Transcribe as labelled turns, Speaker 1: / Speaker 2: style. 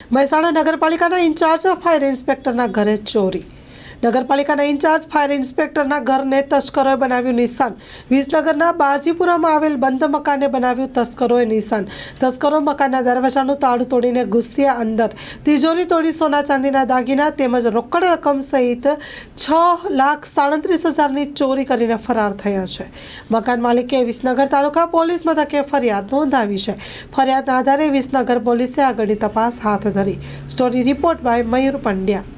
Speaker 1: મહેસાણા નગરપાલિકાના incharge fire ઇન્સ્પેક્ટરના ઘરે ચોરી નગરપાલિકાના ઇન્ચાર્જ, ફાયર ઇન્સ્પેક્ટરના ઘરને તસ્કરોએ બનાવ્યું નિશાન. વિસનગરના બાજીપુરામાં આવેલ બંધ મકાને બનાવ્યું તસ્કરોએ નિશાન. તસ્કરો મકાનના દરવાજાનું તાળું તોડીને ઘૂસ્યા અંદર. તિજોરી તોડી સોના ચાંદીના દાગીના તેમજ રોકડ રકમ સહિત છ લાખ સાડત્રીસ હજારની ચોરી કરીને ફરાર થયા છે. મકાન માલિકે વિસનગર તાલુકા પોલીસ મથકે ફરિયાદ નોંધાવી છે. ફરિયાદના આધારે વિસનગર પોલીસે આગળની તપાસ હાથ ધરી. Story report by Mayur Pandya.